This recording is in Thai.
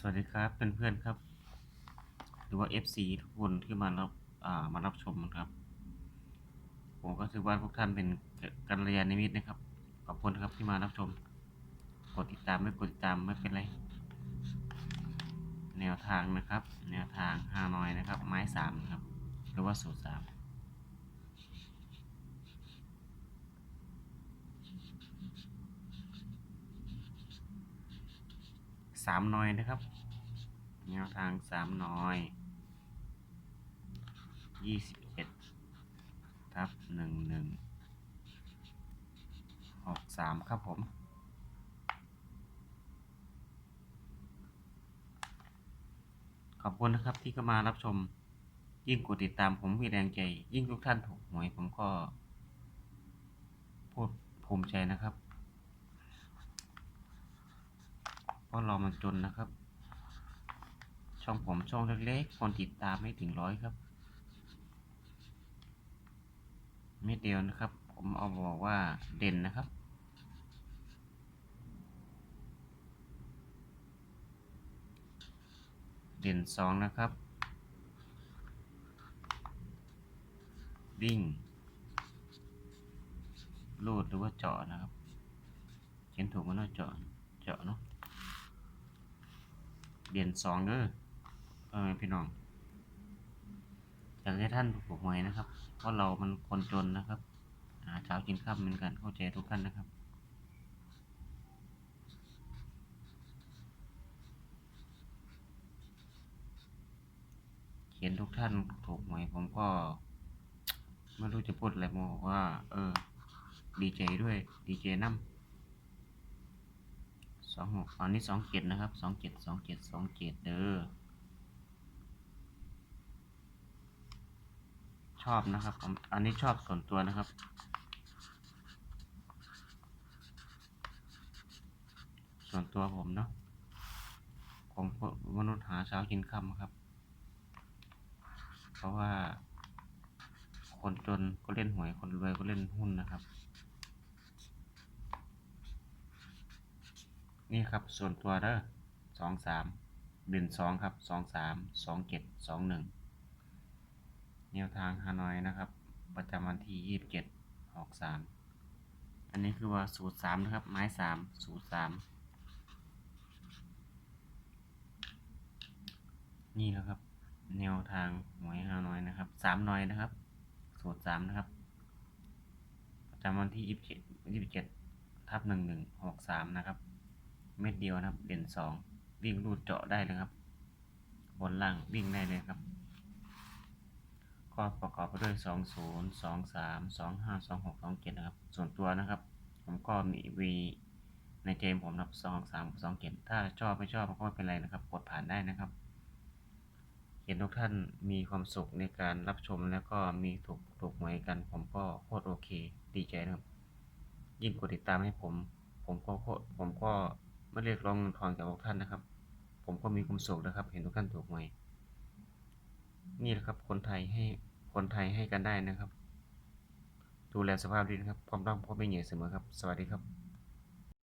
สวัสดีครับเพื่อนๆครับ หรือว่า FC ทุกคนที่มารับมารับชมนะครับ ผมก็ถือว่าพวกท่านเป็นกัลยาณมิตนะครับ ขอบคุณครับที่มารับชม กดติดตามไม่กดติดตามไม่เป็นไร แนวทางนะครับ แนวทางฮานอยนะครับ ไม้สามครับ หรือว่าสูตรสาม สามนอยนะครับแนวทางสามนอยยี่สิบเอ็ดทับหนึ่งหนึ่งหกสามครับผมขอบคุณนะครับที่เข้ามารับชม ยิ่งกดติดตามผมมีแรงใจ ยิ่งทุกท่านถูกหวยผมก็ พูดภูมิใจนะครับ เพราะเรามันจนนะครับ ช่องผมช่องเล็กๆคนติดตามไม่ถึงร้อยครับเม็ดเดียวนะครับ ผมเอาบอกว่าเด่นนะครับ เด่นสองนะครับวิ่งลูดหรือว่าเจาะนะครับ เขียนถูกไหมเนาเจาะ เจาะเนาะ เด่นสองเด้อเออพี่น้องอยากให้ท่านถูกหวยนะครับ เพราะเรามันคนจนนะครับหาเช้ากินข้าวเหมือนกันเข้าใจทุกท่านนะครับเขียนทุกท่านถูกหวยผมก็ไม่รู้จะพูดอะไรโมอกว่า เออ ดีใจด้วย ดีใจน้ำ องหกอันนี้สองเจ็ดนะครับสองเจ็ดสองเจ็ดสองเจ็ดเด้อชอบนะครับผมอันนี้ชอบส่วนตัวนะครับ ส่วนตัวผมเนาะผมมนุษย์หาเช้ากินค่ำครับ เพราะว่า คนจนก็เล่นหวยคนรวยก็เล่นหุ้นนะครับ นี่ครับส่วนตัวเด้อสองสามเด่นสองครับสองสามสองเจ็ดสองหนึ่งแนวทางฮานอยนะครับ ประจำวันที่ยี่สิบเจ็ดหกสามอันนี้คือว่าสูตรสามนะครับ ไม้สามสูตรสามนี่นะครับ แนวทางหวยฮานอยนะครับสามนอยนะครับ สูตรสามนะครับ ประจำวันที่ยี่สิบเจ็ดยี่สิบเจ็ดทับหนึ่งหนึ่งหกสามนะครับ เม็ดเดียวนะครับ เด่นสองวิ่งรูดเจาะได้เลยครับ บนล่างวิ่งได้เลยครับก็ประกอบไปด้วยสองศูนย์สองสามสองห้าสองหกสองเจ็ดนะครับ ส่วนตัวนะครับ ผมก็มีวีในเกมผมนับสองสามสองเจ็ดถ้าชอบไม่ชอบก็ไม่เป็นไรนะครับ กดผ่านได้นะครับเห็นทุกท่านมีความสุขในการรับชมแล้วก็มีถูกถูกหวยกัน ผมก็โคตรโอเค ดีใจนะครับ ยิ่งกดติดตามให้ผม ผมก็โคตรผมก็ ไม่เรียกร้องเงินทองจากทุกท่านนะครับ ผมก็มีความสุขนะครับ เห็นทุกท่านถูกหมนี่แหละครับ คนไทยให้คนไทยให้กันได้นะครับ ดูแลสภาพดีนะครับ ความรักพ่อไม่เหนื่อยเสมอครับ สวัสดีครับ